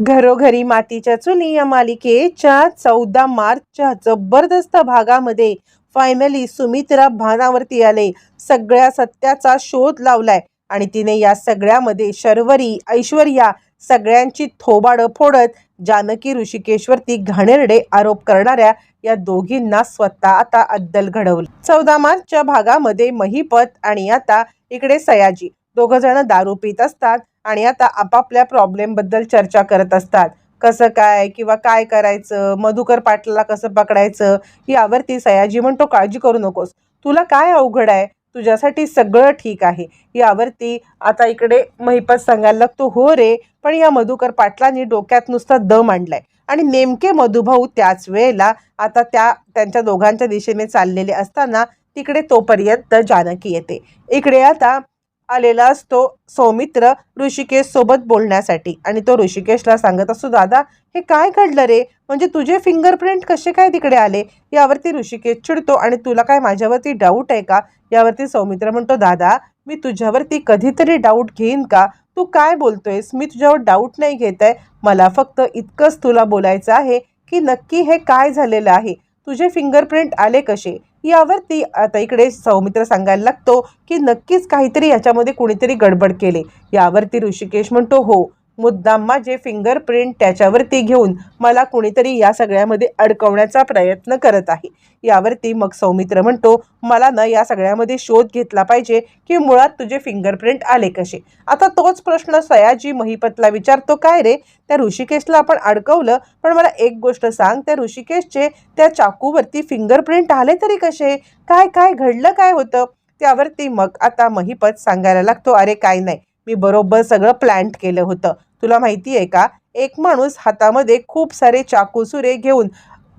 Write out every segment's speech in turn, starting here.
घरोघरी मातीच्या चुली या मालिकेच्या चौदा मार्चच्या जबरदस्त भागामध्ये फायनली सुमित्रा भानावरती आले. सगळ्या सत्याचा शोध लावलाय आणि तिने या सगळ्यामध्ये शर्वरी ऐश्वर्या सगळ्यांची थोबाडं फोडत जानकी ऋषिकेशवरती घाणेरडे आरोप करणाऱ्या या दोघींना स्वतः आता अद्दल घडवलं. चौदा मार्चच्या भागामध्ये महिपत आणि आता इकडे सयाजी. दोघ जण दारू पित असतात आणि आता आपापल्या प्रॉब्लेमबद्दल चर्चा करत असतात. कसं काय किंवा काय करायचं? मधुकर पाटलाला कसं पकडायचं? यावरती सयाजी म्हणतो काळजी करू नकोस. तुला काय अवघड आहे? तुझ्यासाठी सगळं ठीक आहे. यावरती आता इकडे महिपत सांगायला लागतो हो रे पण या मधुकर पाटलांनी डोक्यात नुसता दम आणलाय. आणि नेमके मधुभाऊ त्याच वेळेला आता त्या त्यांच्या दोघांच्या दिशेने चाललेले असताना तिकडे तोपर्यंत जानकी येते. इकडे आता आलेला असतो सौमित्र ऋषिकेश सोबत बोलण्यासाठी. आणि तो ऋषिकेशला सांगत असतो दादा हे काय घडलं रे? म्हणजे तुझे फिंगरप्रिंट कसे काय तिकडे आले? यावरती ऋषिकेश चिडतो आणि तुला काय माझ्यावरती डाऊट आहे का? यावरती सौमित्र म्हणतो दादा मी तुझ्यावरती कधीतरी डाऊट घेईन का? तू काय बोलतोयस? मी तुझ्यावर डाऊट नाही घेत आहे. मला फक्त इतकंच तुला बोलायचं आहे की नक्की हे काय झालेलं आहे? तुझे फिंगरप्रिंट आले कसे? यावरती आता इकडे सौमित्र सांगायला लागतो की नक्कीच काहीतरी याच्यामध्ये कुणीतरी गडबड केले. यावरती ऋषिकेश म्हणतो हो मुद्दाम माझे फिंगरप्रिंट त्याच्यावरती घेऊन मला कुणीतरी या सगळ्यामध्ये अडकवण्याचा प्रयत्न करत आहे. यावरती मग सौमित्र म्हणतो मला ना या सगळ्यामध्ये शोध घेतला पाहिजे की मुळात तुझे फिंगरप्रिंट आले कसे? आता तोच प्रश्न सयाजी महिपतला विचारतो काय रे? त्या ऋषिकेशला आपण अडकवलं पण मला एक गोष्ट सांग त्या ऋषिकेशचे त्या चाकूवरती फिंगरप्रिंट आले तरी कसे? काय काय घडलं काय होतं? त्यावरती मग आता महिपत सांगायला लागतो अरे काय नाही. मी बरोबर सगळं प्लॅन्ट केलं होतं. तुला माहिती आहे का? एक माणूस हातामध्ये खूप सारे चाकूसुरे घेऊन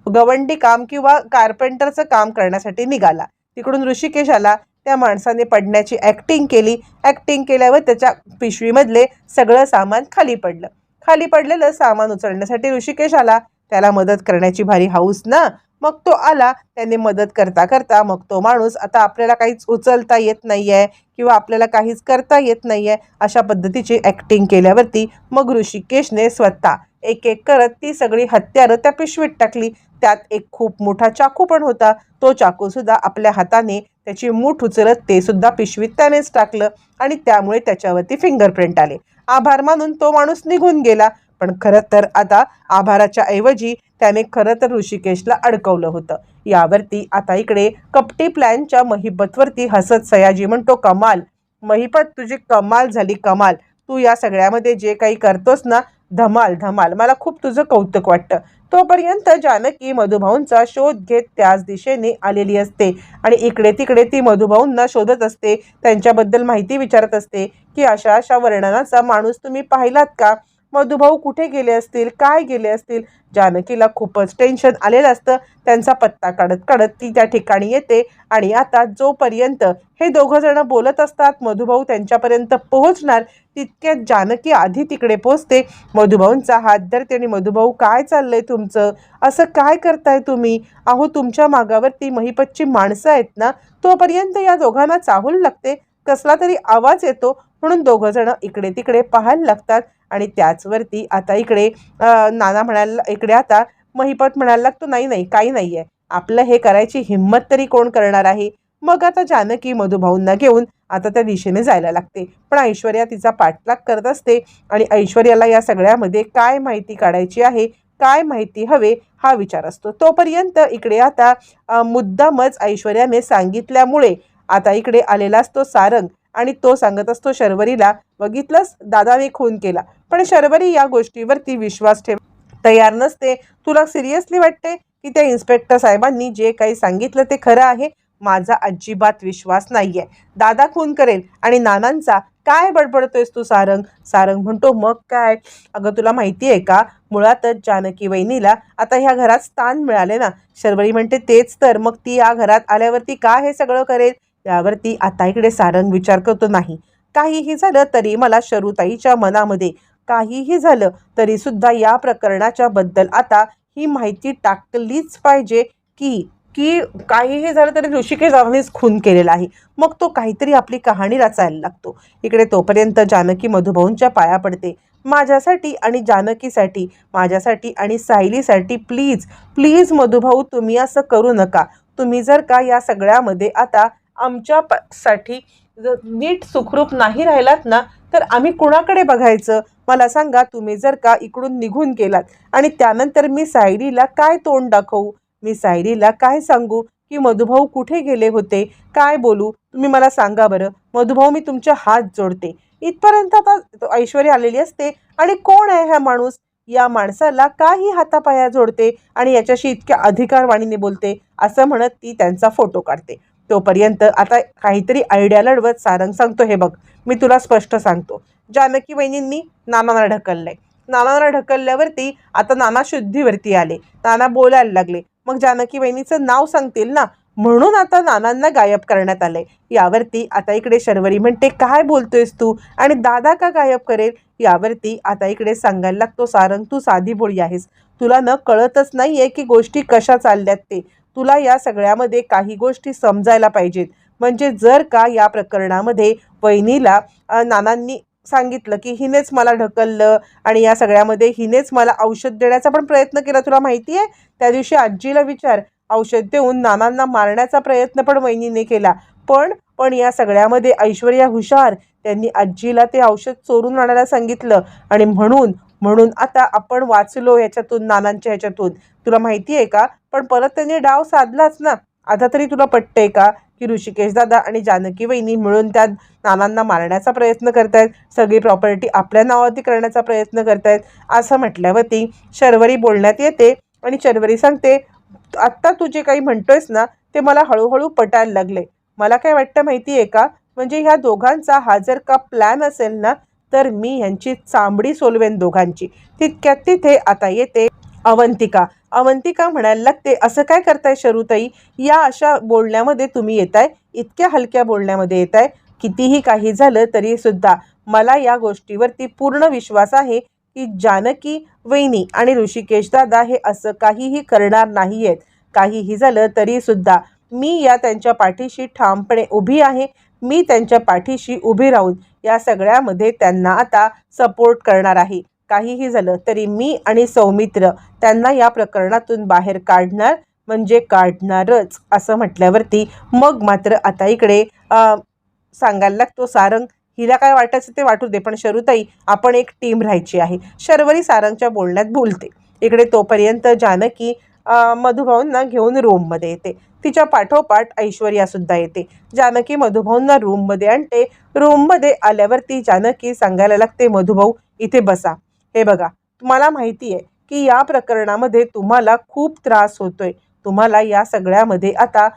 गवंडी काम किंवा कार्पेंटरचं काम करण्यासाठी निघाला. तिकडून ऋषिकेश आला. त्या माणसाने पडण्याची ॲक्टिंग केली. ॲक्टिंग केल्यावर त्याच्या पिशवीमधले सगळं सामान खाली पडलं. खाली पडलेलं सामान उचलण्यासाठी ऋषिकेश आला. त्याला मदत करण्याची भारी हाऊस ना? मग तो आला त्याने मदत करता करता मग तो माणूस आता आपल्याला काहीच उचलता येत नाही आहे किंवा आपल्याला काहीच करता येत नाही आहे अशा पद्धतीची ॲक्टिंग केल्यावरती मग ऋषिकेशने स्वतः एक एक करत ती सगळी हत्यारं त्या पिशवीत टाकली. त्यात एक खूप मोठा चाकू पण होता. तो चाकूसुद्धा आपल्या हाताने त्याची मूठ उचलत ते सुद्धा पिशवीत त्यानेच टाकलं आणि त्यामुळे त्याच्यावरती फिंगरप्रिंट आले. आभार मानून तो माणूस निघून गेला. पण खरं तर आता आभाराच्या ऐवजी त्याने खरं तर ऋषिकेशला अडकवलं होतं. यावरती आता इकडे कपटी प्लॅनच्या महिपतवरती हसत सयाजी म्हणतो कमाल महिपत तुझी कमाल झाली कमाल. तू या सगळ्यामध्ये जे काही करतोस ना धमाल धमाल. मला खूप तुझं कौतुक वाटतं. तोपर्यंत जानकी मधुभाऊंचा शोध घेत त्याच दिशेने आलेली असते आणि इकडे तिकडे ती मधुभाऊंना शोधत असते त्यांच्याबद्दल माहिती विचारत असते की अशा अशा वर्णनाचा माणूस तुम्ही पाहिलात का? मधुभाऊ कुठे गेले असतील? काय गेले असतील? जानकीला खूपच टेन्शन आलेलं असतं. त्यांचा पत्ता काढत काढत ती त्या ठिकाणी येते आणि आता जोपर्यंत हे दोघं जण बोलत असतात मधुभाऊ त्यांच्यापर्यंत पोहोचणार तितक्यात जानकी आधी तिकडे पोचते मधुभाऊंचा हात धरते आणि मधुभाऊ काय चाललंय तुमचं? असं काय करताय तुम्ही? अहो तुमच्या मागावरती महिपतची माणसं आहेत ना? तोपर्यंत या दोघांना चाहूल लागते. कसला तरी आवाज येतो. म्हणून दोघं जण इकडे तिकडे पाहायला लागतात आणि त्याचवरती आता इकडे नाना म्हणायला इकडे आता महिपत म्हणायला लागतो नाही नाही काही नाही आहे आपलं हे करायची हिंमत तरी कोण करणार आहे? मग आता जानकी मधुभाऊंना घेऊन आता त्या दिशेने जायला लागते. पण ऐश्वर्या तिचा पाठलाग करत असते आणि ऐश्वर्याला या सगळ्यामध्ये काय माहिती काढायची आहे काय माहिती हवे हा विचार असतो. तोपर्यंत इकडे आता मुद्दामच ऐश्वर्याने सांगितल्यामुळे आता इकडे आलेला असतो सारंग आणि तो सांगत असतो शर्वरीला बघितलंस? दादाने खून केला. पण शर्वरी या गोष्टीवरती विश्वास ठेव तयार नसते. तुला सिरियसली वाटते की त्या इन्स्पेक्टर साहेबांनी जे काही सांगितलं ते खरं आहे? माझा अजिबात विश्वास नाहीये. दादा खून करेल आणि नानांचा काय बडबडतोयस तू सारंग? सारंग म्हणतो मग काय? अगं तुला माहिती आहे का? मुळातच जानकी वहिनीला आता ह्या घरात स्थान मिळाले ना. शर्वरी म्हणते तेच तर. मग ती या घरात आल्यावरती का हे सगळं करेल? त्यावरती आता इकडे सारंग विचार करतो नाही काहीही झालं तरी मला शरुताईच्या मनामध्ये काहीही झालं तरी सुद्धा या प्रकरणाच्या बद्दल आता ही माहिती टाकलीच पाहिजे की की काहीही झालं तरी ऋषिकेश रावानेच खून केलेला आहे. मग तो काहीतरी आपली कहाणी रचायला लागतो. इकडे तोपर्यंत जानकी मधुभाऊंच्या पाया पडते. माझ्यासाठी आणि जानकीसाठी माझ्यासाठी आणि सायलीसाठी प्लीज प्लीज मधुभाऊ तुम्ही असं करू नका. तुम्ही जर का या सगळ्यामध्ये आता आमच्या साठी जर नीट सुखरूप नाही राहिलात ना तर आम्ही कुणाकडे बघायचं? मला सांगा तुम्ही जर का इकडून निघून गेलात आणि त्यानंतर मी सायरीला काय तोंड दाखवू? मी सायरीला काय सांगू की मधुभाऊ कुठे गेले होते? काय बोलू? तुम्ही मला सांगा बरं. मधुभाऊ मी तुमचे हात जोडते. इथपर्यंत आता ऐश्वर्या आलेली असते. आणि कोण आहे हा माणूस? या माणसाला काही हातापाया जोडते आणि याच्याशी इतक्या अधिकारवाणीने बोलते. असं म्हणत ती त्यांचा फोटो काढते. तोपर्यंत आता काहीतरी आयडिया लढवत सारंग सांगतो हे बघ मी तुला स्पष्ट सांगतो. जानकी वहिनींनी नानांना ढकललंय. नानांना ढकलल्यावरती आता नाना शुद्धीवरती आले. नाना बोलायला लागले. मग जानकी वहिनीचं नाव सांगतील ना? म्हणून आता नानांना गायब करण्यात आलंय. यावरती आता इकडे शर्वरी म्हणते काय बोलतोयस तू? आणि दादा का गायब करेल? यावरती आता इकडे सांगायला लागतो सारंग तू साधी बोळी आहेस. तुला न कळतच नाही आहे की गोष्टी कशा चालल्यात ते. तुला या सगळ्यामध्ये काही गोष्टी समजायला पाहिजेत. म्हणजे जर का या प्रकरणामध्ये वहिनीला नानांनी सांगितलं की हिनेच मला ढकललं आणि या सगळ्यामध्ये हिनेच मला औषध देण्याचा पण प्रयत्न केला तुला माहिती आहे? त्या दिवशी आजीला विचार. औषध देऊन नानांना मारण्याचा प्रयत्न पण वहिनीने केला. पण पण या सगळ्यामध्ये ऐश्वर्या हुशार. त्यांनी आजीला ते औषध चोरून आणायला सांगितलं आणि म्हणून म्हणून आता आपण वाचलो ह्याच्यातून नानांच्या ह्याच्यातून तुला माहिती आहे का? पण परत त्यांनी डाव साधलाच ना. आता तरी तुला पटतंय का की ऋषिकेश दादा आणि जानकी वहिनी मिळून त्या नानांना मारण्याचा प्रयत्न करतायत? सगळी प्रॉपर्टी आपल्या नावावरती करण्याचा प्रयत्न करतायत? असं म्हटल्यावरती शर्वरी बोलण्यात येते आणि शर्वरी सांगते आत्ता तू जे काही म्हणतोयस ना ते मला हळूहळू पटायला लागले. मला काय वाटतं माहिती आहे का? म्हणजे ह्या दोघांचा हा जर का प्लॅन असेल ना तर मी ह्यांची चांबडी सोलवेन दोघांची. तितक्यात तिथे आता येते अवंतिका. अवंतिका म्हणायला लागते असं काय करताय शरुताई? या अशा बोलण्यामध्ये तुम्ही येताय? इतक्या हलक्या बोलण्यामध्ये येताय? कितीही काही झालं तरी सुद्धा मला या गोष्टीवरती पूर्ण विश्वास आहे की जानकी वैनी आणि ऋषिकेश दादा हे असं काहीही करणार नाही आहेत काहीही झालं तरी सुद्धा मी या त्यांच्या पाठीशी ठामपणे उभी आहे. मी त्यांच्या पाठीशी उभी राहून या सगळ्यामध्ये त्यांना आता सपोर्ट करणार आहे. काहीही झालं तरी मी आणि सौमित्र त्यांना या प्रकरणातून बाहेर काढणार म्हणजे काढणारच असं म्हटल्यावरती मग मात्र आता इकडे सांगायला लागतो सारंग हिला काय वाटायचं ते वाटू दे पण शरुताई आपण एक टीम राहायची आहे. शर्वरी सारंगच्या बोलण्यात बोलते. इकडे तोपर्यंत जानकी मधुभाऊंना घेऊन रूममध्ये येते. तिच्या पाठोपाठ ऐश्वर्या सुद्धा येते. जानकी मधुभाऊंना रूममध्ये आणते. रूममध्ये आल्यावरती जानकी सांगायला लागते मधुभाऊ इथे बसा. हे बघा मला माहिती आहे की या प्रकरणामध्ये तुम्हाला खूप त्रास होतोय. तुम्हाला या सगळ्यामध्ये आता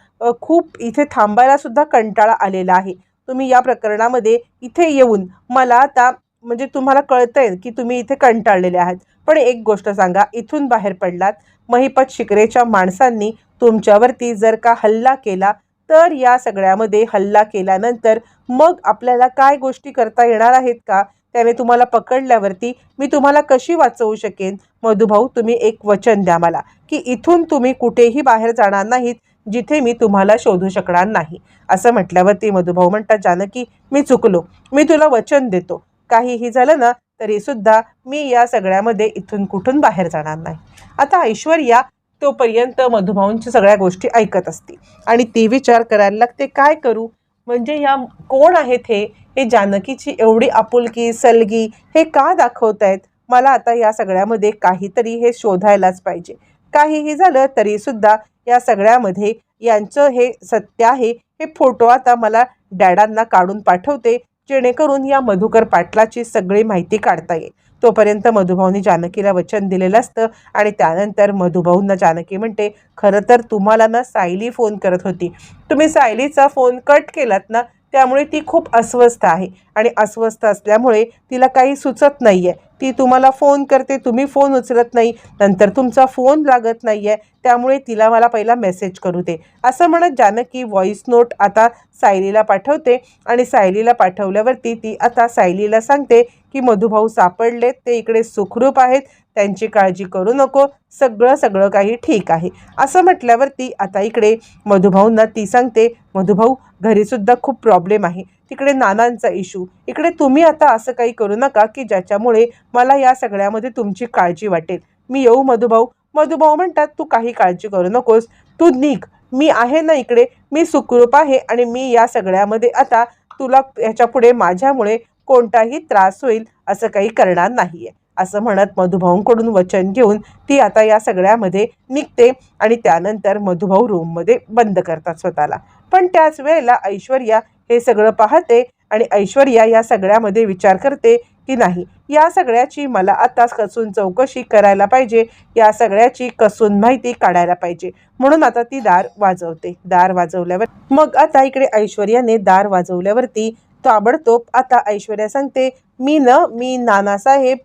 खूप इथे थांबायला सुद्धा कंटाळा आलेला आहे. तुम्ही या प्रकरणामध्ये इथे येऊन मला आता म्हणजे तुम्हाला कळतंय की तुम्ही इथे कंटाळलेले आहात. पण एक गोष्ट सांगा इथून बाहेर पडलात महिपत शिकरेच्या माणसांनी तुमच्यावरती जर का हल्ला केला तर या सगळ्यामध्ये हल्ला केल्यानंतर मग आपल्याला काय गोष्टी करता येणार आहेत का? त्याने तुम्हाला पकडल्यावरती मी तुम्हाला कशी वाचवू शकेन? मधुभाऊ तुम्ही एक वचन द्या मला की इथून तुम्ही कुठेही बाहेर जाणार नाहीत जिथे मी तुम्हाला शोधू शकणार नाही. असं म्हटल्यावरती मधुभाऊ म्हणतात जानकी मी चुकलो. मी तुला वचन देतो. काहीही झालं ना तरी सुद्धा मी या सगळ्यामध्ये इथून कुठून बाहेर जाणार नाही. आता ऐश्वर्या तोपर्यंत मधुभाऊंच्या सगळ्या गोष्टी ऐकत असते. आणि ती विचार करायला लागते काय करू? म्हणजे ह्या कोण आहेत हे? हे जानकीची एवढी आपुलकी सलगी हे का दाखवत आहेत? मला आता या सगळ्यामध्ये काहीतरी हे शोधायलाच पाहिजे. काहीही झालं तरी सुद्धा या सगळ्यामध्ये यांचं हे सत्य आहे. हे फोटो आता मला डॅडांना काढून पाठवते. जेणेकरून या मधुकर पाटलाची सगळी माहिती काढता येईल. तोपर्यंत मधुभाऊनी जानकीला वचन दिलेलं असतं आणि त्यानंतर मधुभाऊंना जानकी म्हणते खरं तर तुम्हाला ना सायली फोन करत होती. तुम्ही सायलीचा फोन कट केलात ना त्यामुळे ती खूप अस्वस्थ आहे आणि अस्वस्थ असल्यामुळे तिला काही सुचत नाही आहे ती तुम्हाला फोन करते तुम्ही फोन उचलत नाही नंतर तुमचा फोन लागत नाही आहे त्यामुळे तिला मला पहिला मेसेज करू दे. असं म्हणत जानकी व्हॉइस नोट आता सायलीला पाठवते आणि सायलीला पाठवल्यावरती ती आता सायलीला सांगते की मधुभाऊ सापडलेत ते इकडे सुखरूप आहेत त्यांची काळजी करू नको सगळं सगळं काही ठीक आहे. असं म्हटल्यावरती आता इकडे मधुभाऊंना ती सांगते मधुभाऊ घरीसुद्धा खूप प्रॉब्लेम आहे. तिकडे नानांचा इशू इकडे तुम्ही आता असं काही करू नका की ज्याच्यामुळे मला या सगळ्यामध्ये तुमची काळजी वाटेल. मी येऊ मधुभाऊ. मधुभाऊ म्हणतात तू काही काळजी करू नकोस. तू निघ. मी आहे ना इकडे. मी सुखरूप आहे आणि मी या सगळ्यामध्ये आता तुला याच्यापुढे माझ्यामुळे कोणताही त्रास होईल असं काही करणार नाही आहे असं म्हणत मधुभाऊंकडून वचन घेऊन ती आता या सगळ्यामध्ये निघते आणि त्यानंतर मधुभाऊ रूममध्ये बंद करतात स्वतःला. पण त्याच वेळेला ऐश्वर्या हे सगळं पाहते आणि ऐश्वर्या या सगळ्यामध्ये विचार करते की नाही या सगळ्याची मला आताच कसून चौकशी करायला पाहिजे या सगळ्याची कसून माहिती काढायला पाहिजे. म्हणून आता ती दार वाजवते. दार वाजवल्यावर मग आता इकडे ऐश्वर्याने दार वाजवल्यावरती ताबडतोब आता ऐश्वर्या सांगते मी न मी नानासाहेब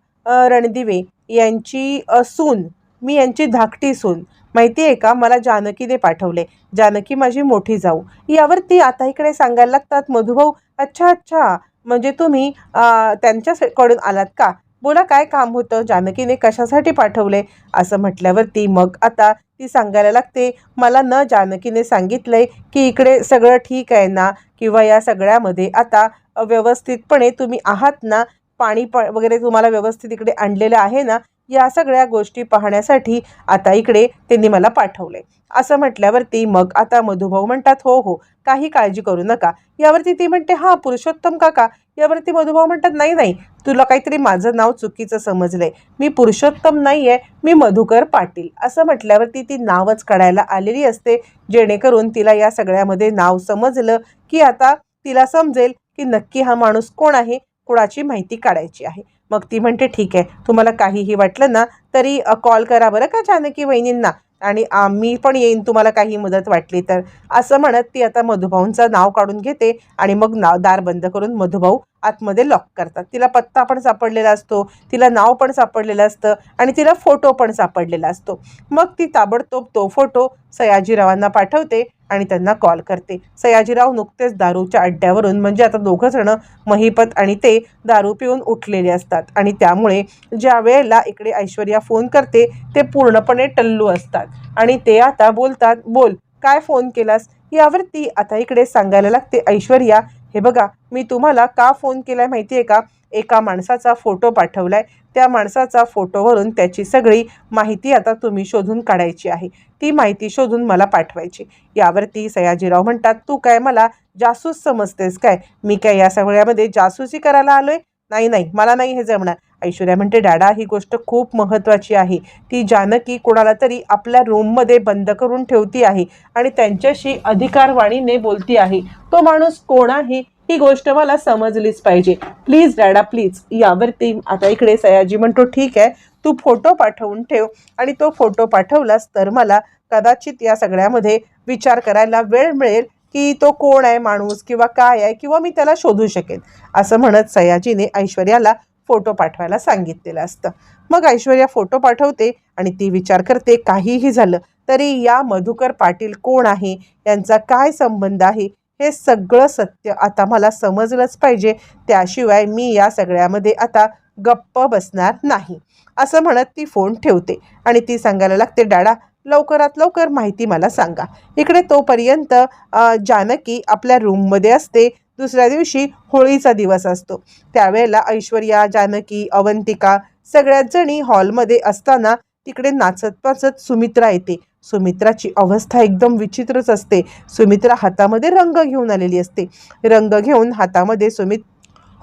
रणदिवे यांची सून मी यांची धाकटी सून माहिती आहे का? मला जानकीने पाठवले. जानकी माझी मोठी जाऊ. यावरती आता इकडे सांगायला लागतात मधुभाऊ अच्छा अच्छा म्हणजे तुम्ही त्यांच्याकडून आलात का? बोला काय काम होतं? जानकीने कशासाठी पाठवले? असं म्हटल्यावरती मग आता ती सांगायला लागते मला न जानकीने सांगितलंय की इकडे सगळं ठीक आहे ना? किंवा या सगळ्यामध्ये आता व्यवस्थितपणे तुम्ही आहात ना? पाणी प वगैरे तुम्हाला व्यवस्थित इकडे आणलेलं आहे ना? या सगळ्या गोष्टी पाहण्यासाठी आता इकडे त्यांनी मला पाठवले. असं म्हटल्यावरती मग आता मधुभाऊ म्हणतात हो हो काही काळजी करू नका. यावरती ती म्हणते हां पुरुषोत्तम काका. यावरती मधुभाऊ म्हणतात नाही नाही तुला काहीतरी माझं नाव चुकीचं समजलंय. मी पुरुषोत्तम नाही आहे मी मधुकर पाटील. असं म्हटल्यावरती ती नावच काढायला आलेली असते जेणेकरून तिला या सगळ्यामध्ये नाव समजलं की आता तिला समजेल की नक्की हा माणूस कोण आहे कुणाची माहिती काढायची आहे. मग ती म्हणते ठीक आहे तुम्हाला काहीही वाटलं ना तरी कॉल करा बरं का जानकी वहिनींना आणि आम्ही मी पण येईन तुम्हाला काही मदत वाटली तर. असं म्हणत ती आता मधुभाऊंचं नाव काढून घेते आणि मग नाव दार बंद करून मधुभाऊ आतमध्ये लॉक करतात. तिला पत्ता पण सापडलेला असतो तिला नाव पण सापडलेलं असतं आणि तिला फोटो पण सापडलेला असतो. मग ती ताबडतोब तो फोटो सयाजीरावांना पाठवते आणि त्यांना कॉल करते. सयाजीराव नुकतेच दारूच्या अड्ड्यावरून म्हणजे आता दोघंजणं महिपत आणि ते दारू पिऊन उठलेले असतात. आणि त्यामुळे ज्या वेळेला इकडे ऐश्वर्या फोन करते ते पूर्णपणे टल्लू असतात. आणि ते आता बोलतात बोल काय फोन केलास? यावरती आता इकडे सांगायला लागते. ऐश्वर्या हे बघा मी तुम्हाला का फोन केलाय माहिती आहे का? एका माणसाचा फोटो पाठवलाय. त्या माणसाचा फोटोवरून त्याची सगळी माहिती आता तुम्ही शोधून काढायची आहे. ती माहिती शोधून मला पाठवायची. यावरती सयाजीराव म्हणतात तू काय मला जासूस समजतेस काय? मी काय या सगळ्यामध्ये जासूसी करायला आलोय? नाही नाही मला नाही हे जमणार. ऐश्वर्या म्हणते डॅडा ही गोष्ट खूप महत्त्वाची आहे. ती जानकी कोणाला तरी आपल्या रूममध्ये बंद करून ठेवती आहे आणि त्यांच्याशी अधिकारवाणीने बोलती आहे. तो माणूस कोण आहे ही गोष्ट मला समजलीच पाहिजे. प्लीज डॅडा प्लीज यावरती आता इकडे सयाजी म्हणतो ठीक आहे तू फोटो पाठवून ठेव. आणि तो फोटो पाठवलास तर मला कदाचित या सगळ्यामध्ये विचार करायला वेळ मिळेल की तो कोण आहे माणूस किंवा काय आहे किंवा मी त्याला शोधू शकेन. असं म्हणत सयाजीने ऐश्वर्याला फोटो पाठवायला सांगितलेलं असतं. मग ऐश्वर्या फोटो पाठवते आणि ती विचार करते काहीही झालं तरी या मधुकर पाटील कोण आहे? यांचा काय संबंध आहे? हे सगळं सत्य आता मला समजलंच पाहिजे. त्याशिवाय मी या सगळ्यामध्ये आता गप्प बसणार नाही. असं म्हणत ती फोन ठेवते आणि ती सांगायला लागते डाडा लवकरात लवकर माहिती मला सांगा. इकडे तोपर्यंत जानकी आपल्या रूममध्ये असते. दुसऱ्या दिवशी होळीचा दिवस असतो. त्यावेळेला ऐश्वर्या जानकी अवंतिका सगळ्याच जणी हॉलमध्ये असताना तिकडे नाचत पाचत सुमित्रा येते. सुमित्राची अवस्था एकदम विचित्रच असते. सुमित्रा हातामध्ये रंग घेऊन आलेली असते. रंग घेऊन हातामध्ये सुमित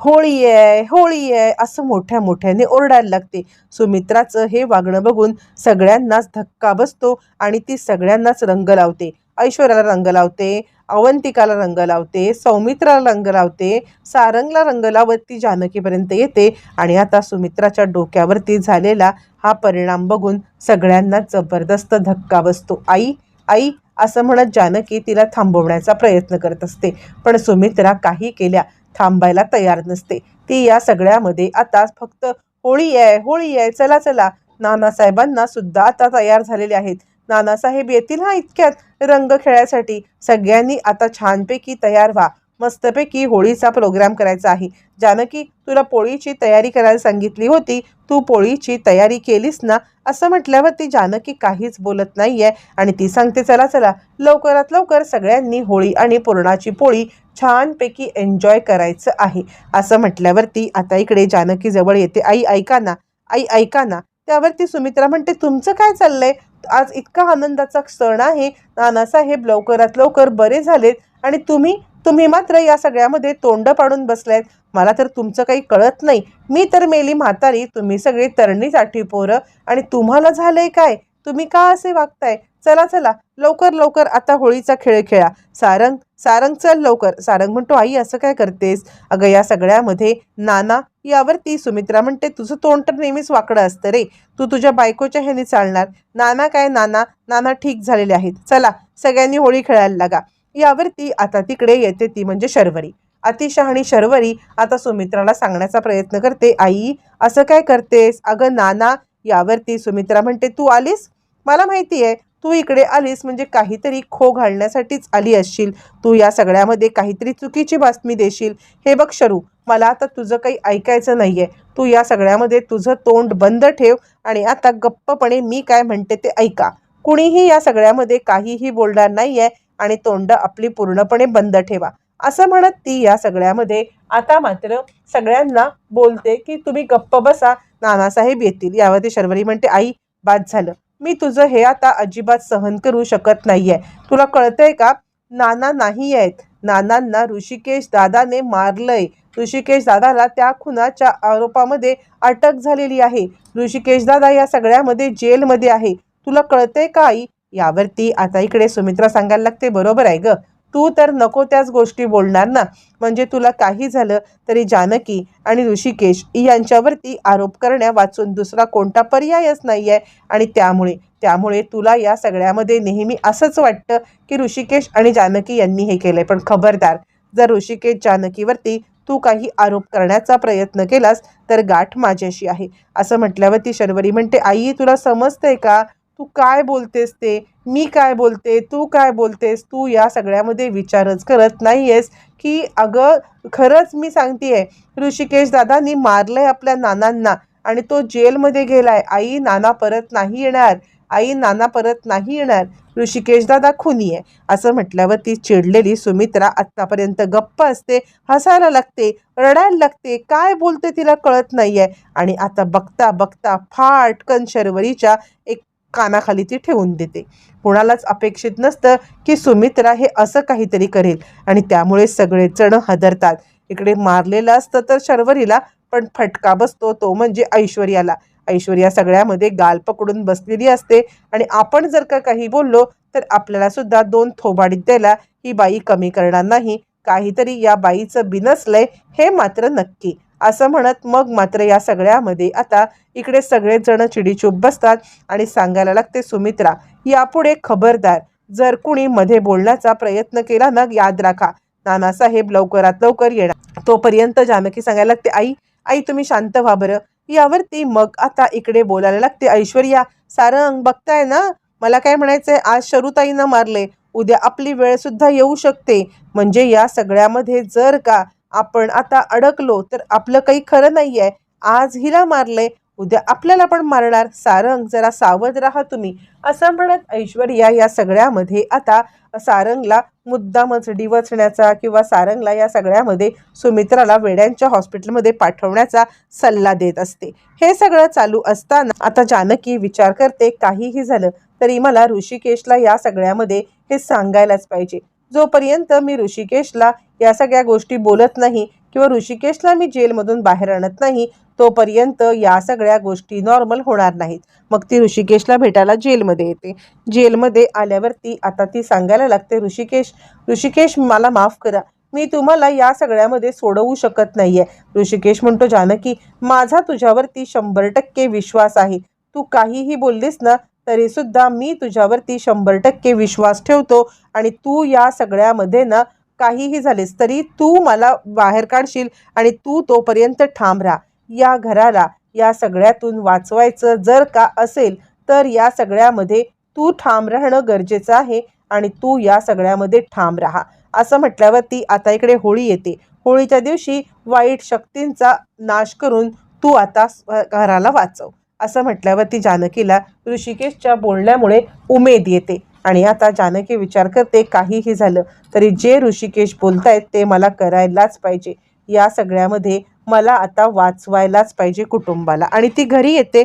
होळी आहे होळी आहे असं मोठ्या मोठ्याने ओरडायला लागते. सुमित्राचं हे वागणं बघून सगळ्यांनाच धक्का बसतो आणि ती सगळ्यांनाच रंग लावते. ऐश्वर्याला रंग लावते अवंतिकाला रंग लावते सौमित्राला रंग लावते सारंगला रंग लावत ती जानकीपर्यंत येते. आणि आता सुमित्राच्या डोक्यावरती झालेला हा परिणाम बघून सगळ्यांनाच जबरदस्त धक्का बसतो. आई आई असं म्हणत जानकी तिला थांबवण्याचा प्रयत्न करत असते. पण सुमित्रा काही केल्या थांबायला तयार नसते. ती या सगळ्यामध्ये आता फक्त होळी आहे होळी आहे चला चला. नानासाहेबांना सुद्धा आता तयार झालेले आहेत. नानासाहेब येतील हा इतक्यात? रंग खेळायसाठी. सगळ्यांनी आता छानपैकी तयार व्हा. मस्तपैकी होळीचा प्रोग्राम करायचा आहे. जानकी तुला पोळीची तयारी करायला सांगितली होती. तू पोळीची तयारी केलीस ना? असं म्हटल्यावरती जानकी काहीच बोलत नाही आहे आणि ती सांगते चला चला. लवकरात लवकर सगळ्यांनी होळी आणि पुरणाची पोळी छानपैकी एन्जॉय करायचं आहे. असं म्हटल्यावरती आता इकडे जानकी जवळ येते. आई ऐका ना. आई ऐका ना. त्यावरती सुमित्रा म्हणते तुमचं काय चाललंय? आज इतका आनंदाचा क्षण आहे. नानासाहेब लवकरात लवकर बरे झालेत आणि तुम्ही तुम्ही मात्र या सगळ्यामध्ये तोंड पाडून बसलायत. मला तर तुमचं काही कळत नाही. मी तर मेली म्हातारी तुम्ही सगळे तरणीसाठी पोरं आणि तुम्हाला झालंय काय? तुम्ही का असे वागताय? चला चला. लवकर लवकर. आता होळीचा खेळ खेळा. सारंग सारंग चल लवकर. सारंग म्हणतो आई असं काय करतेस? अगं या सगळ्यामध्ये नाना यावरती सुमित्रा म्हणते तुझं तोंड तर नेहमीच वाकडं असतं रे. तू तुझ्या बायकोच्या ह्याने चालणार. नाना काय नाना? नाना ठीक झालेले आहेत. चला सगळ्यांनी होळी खेळायला लागा. यावरती आता तिकडे येते ती म्हणजे शर्वरी. अतिशहाणी शर्वरी आता सुमित्राला सांगण्याचा प्रयत्न करते आई असं काय करतेस? अगं नाना यावरती सुमित्रा म्हणते तू आलीस? मला माहिती आहे तू इकडे आलीस म्हणजे काहीतरी खो घालण्यासाठीच आली असशील. तू या सगळ्यामध्ये काहीतरी चुकीची बातमी देशील. हे बघ शरू मला आता तुझं काही ऐकायचं नाहीये. तू या सगळ्यामध्ये तुझं तोंड बंद ठेव आणि आता गप्पपणे मी काय म्हणते ते ऐका. कुणीही या सगळ्यामध्ये काहीही बोलणार नाहीये आणि तोंड आपली पूर्णपणे बंद ठेवा. असं म्हणत ती या सगळ्यामध्ये आता मात्र सगळ्यांना बोलते की तुम्ही गप्प बसा. नानासाहेब येतील. यावरती शर्वरी म्हणते आई बाद झालं. मी तुझं हे आता अजिबात सहन करू शकत नाहीये. तुला कळतंय का? नाना नाही आहेत. नानांना ऋषिकेश दादाने मारलंय. ऋषिकेश दादाला त्या खुनाच्या आरोपामध्ये अटक झालेली आहे. ऋषिकेश दादा या सगळ्यामध्ये जेलमध्ये आहे. तुला कळतंय का आई? यावरती आता इकडे सुमित्रा सांगायला लागते. बरोबर आहे ग. तू तर नको त्याच गोष्टी बोलणार ना. म्हणजे तुला काही झालं तरी जानकी आणि ऋषिकेश यांच्यावरती आरोप करण्या वाचून दुसरा कोणता पर्यायच नाही आहे आणि त्यामुळे त्यामुळे तुला या सगळ्यामध्ये नेहमी असंच वाटतं की ऋषिकेश आणि जानकी यांनी हे केलंय. पण खबरदार जर ऋषिकेश जानकीवरती तू काही आरोप करण्याचा प्रयत्न केलास तर गाठ माझ्याशी आहे. असं म्हटल्यावरती शर्वरी म्हणते आई तुला समजतंय का? तू काय बोलतेस ते? मी काय बोलते? तू काय बोलतेस? तू या सगळ्यामध्ये विचारच करत नाही आहेस की अगं खरंच मी सांगतेय ऋषिकेश दादांनी मारलंय आपल्या नानांना आणि तो जेलमध्ये गेलाय. आई नाना परत नाही येणार. आई नाना परत नाही येणार. ऋषिकेश दादा खुनी आहे असं म्हटल्यावर ती चिडलेली सुमित्रा आत्तापर्यंत गप्प असते हसायला लागते रडायला लागते. काय बोलते तिला कळत नाही आहे आणि आता बघता बघता फाटकन शर्वरीच्या एक कानाखाली ती ठेवून देते. कुणालाच अपेक्षित नसतं की सुमित्रा हे असं काहीतरी करेल. आणि त्यामुळे सगळेजण हदरतात. इकडे मारलेलं असतं तर शर्वरीला पण फटका बसतो तो म्हणजे ऐश्वर्याला. ऐश्वर्या सगळ्यामध्ये गाल पकडून बसलेली असते. आणि आपण जर का काही बोललो तर आपल्याला सुद्धा दोन थोबाडीत द्यायला ही बाई कमी करणार नाही. काहीतरी या बाईचं बिनसलंय हे मात्र नक्की. असं म्हणत मग मात्र या सगळ्यामध्ये आता इकडे सगळेजण चिडीचूप बसतात आणि सांगायला लागते सुमित्रा यापुढे खबरदार. जर कुणी मध्ये बोलण्याचा प्रयत्न केला ना याद राखा. नानासाहेब लवकरात लवकर येणार. तोपर्यंत जानकी सांगायला लागते आई आई तुम्ही शांत व्हा बरं. यावरती मग आता इकडे बोलायला लागते ऐश्वर्या सारंग बघताय ना? मला काय म्हणायचंय? आज शरुताईनं मारले. उद्या आपली वेळसुद्धा येऊ शकते. म्हणजे या सगळ्यामध्ये जर का आपण आता अडकलो तर आपलं काही खरं नाही आहे आज हिला मारले उद्या आपल्याला पण मारणार. सारंग जरा सावध राहा तुम्ही. असं म्हणत ऐश्वर्या या सगळ्यामध्ये आता सारंगला मुद्दामच डिवचण्याचा किंवा सारंगला या सगळ्यामध्ये सुमित्राला वेड्यांच्या हॉस्पिटलमध्ये पाठवण्याचा सल्ला देत असते. हे सगळं चालू असताना आता जानकी विचार करते काहीही झालं तरी मला ऋषिकेशला या सगळ्यामध्ये हे सांगायलाच पाहिजे. जोपर्यंत मी ऋषिकेशला या सगळ्या गोष्टी बोलत नाही किंवा ऋषिकेशला मी जेलमधून बाहेर आणत नाही तोपर्यंत या सगळ्या गोष्टी नॉर्मल होणार नाहीत. मग ती ऋषिकेशला भेटायला जेलमध्ये येते. जेलमध्ये आल्यावरती आता ती सांगायला लागते ऋषिकेश ऋषिकेश मला माफ करा. मी तुम्हाला या सगळ्यामध्ये सोडवू शकत नाही आहे ऋषिकेश म्हणतो जानकी माझा तुझ्यावरती शंभर टक्के विश्वास आहे. तू काहीही बोललीस ना तरी सुद्धा मी तुझ्यावरती शंभर टक्के विश्वास ठेवतो आणि तू या सगळ्यामध्ये ना काहीही झालेस तरी तू मला बाहेर काढशील आणि तू तोपर्यंत ठाम राहा. या घराला या सगळ्यातून वाचवायचं जर का असेल तर या सगळ्यामध्ये तू ठाम राहणं गरजेचं आहे आणि तू या सगळ्यामध्ये ठाम राहा. असं म्हटल्यावरती आता इकडे होळी येते. होळीच्या दिवशी वाईट शक्तींचा नाश करून तू आता घराला वाचव. असं म्हटल्यावरती जानकीला ऋषिकेशच्या बोलण्यामुळे उमेद येते. आणि आता जानकी विचार करते काहीही झालं तरी जे ऋषिकेश बोलतायत ते मला करायलाच पाहिजे. या सगळ्यामध्ये मला आता वाचवायलाच पाहिजे कुटुंबाला. आणि ती घरी येते.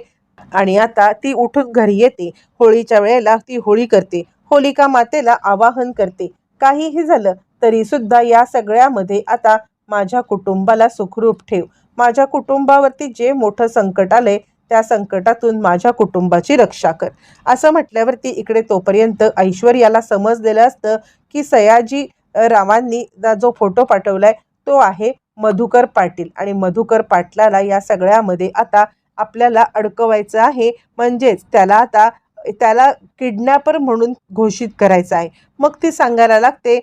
आणि आता ती उठून घरी येते. होळीच्या वेळेला ती होळी करते. होलिका मातेला आवाहन करते. काहीही झालं तरी सुद्धा या सगळ्यामध्ये आता माझ्या कुटुंबाला सुखरूप ठेव. माझ्या कुटुंबावरती जे मोठं संकट आलंय त्या संकटातून माझ्या कुटुंबाची रक्षा कर. असं म्हटल्यावरती इकडे तोपर्यंत ऐश्वर्याला समजलेलं असतं की सयाजी रावांनी जो फोटो पाठवलाय तो आहे मधुकर पाटील. आणि मधुकर पाटलाला या सगळ्यामध्ये आता आपल्याला अडकवायचं आहे. म्हणजेच त्याला आता त्याला किडनॅपर म्हणून घोषित करायचं आहे. मग ती सांगायला लागते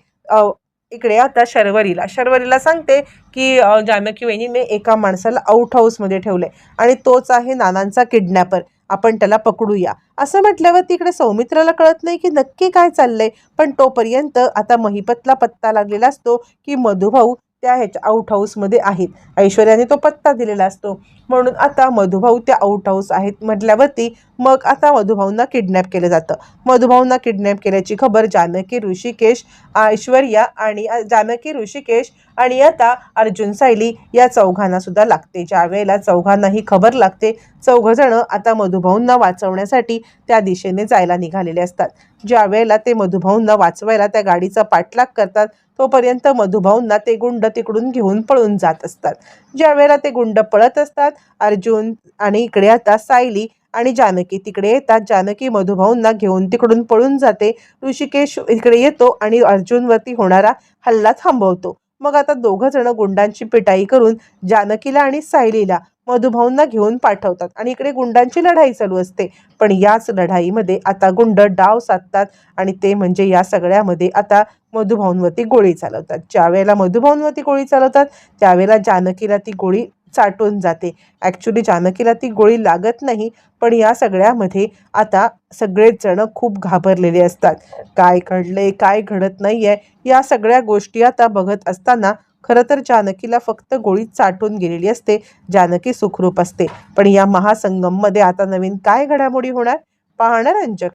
इकडे आता शर्वरीला. शर्वरीला सांगते की जानकी वहिनीने एका माणसाला आउट हाऊसमध्ये ठेवलंय. आणि तोच आहे नानांचा किडनॅपर आपण त्याला पकडूया. असं म्हटल्यावर तिकडे सौमित्राला कळत नाही की नक्की काय चाललंय. पण तोपर्यंत आता महिपतला पत्ता लागलेला असतो की मधुभाऊ त्या ह्याच्या आउट हाऊसमध्ये आहेत. ऐश्वर्याने तो पत्ता दिलेला असतो. म्हणून आता मधुभाऊ त्या आउट हाऊस आहेत म्हटल्यावरती मग आता मधुभाऊंना किडनॅप केलं जातं. मधुभाऊंना किडनॅप केल्याची खबर जानकी ऋषिकेश ऐश्वर्या आणि जानकी ऋषिकेश आणि आता अर्जुन सायली या चौघांना सुद्धा लागते. ज्या वेळेला चौघांना ही खबर लागते चौघजणं आता मधुभाऊंना वाचवण्यासाठी त्या दिशेने जायला निघालेले असतात. ज्या वेळेला ते मधुभाऊंना वाचवायला त्या गाडीचा पाठलाग करतात तोपर्यंत मधुभाऊंना ते गुंड तिकडून घेऊन पळून जात असतात. ज्या वेळेला ते गुंड पळत असतात अर्जुन आणि इकडे आता सायली आणि जानकी तिकडे येतात. जानकी मधुभाऊंना घेऊन तिकडून पळून जाते. ऋषिकेश इकडे येतो आणि अर्जुनवरती होणारा हल्ला थांबवतो. मग आता दोघं जण गुंडांची पिटाई करून जानकीला आणि सायलीला मधुभाऊंना घेऊन पाठवतात आणि इकडे गुंडांची लढाई चालू असते. पण याच लढाईमध्ये आता गुंड डाव साधतात आणि ते म्हणजे या सगळ्यामध्ये आता मधुभाऊंवरती गोळी चालवतात. ज्यावेळेला मधुभावनवरती मधुभाऊंवरती गोळी चालवतात त्यावेळेला जानकीला ती गोळी चाटून जाते. ॲक्च्युली जानकीला ती गोळी लागत नाही पण या सगळ्यामध्ये आता सगळेच जण खूप घाबरलेले असतात. काय घडले काय घडत नाही आहे या सगळ्या गोष्टी आता बघत असताना खरं तर जानकीला फक्त गोळी चाटून गेलेली असते जानकी सुखरूप असते. पण या महासंगममध्ये आता नवीन काय घडामोडी होणार? पाहणार रंजक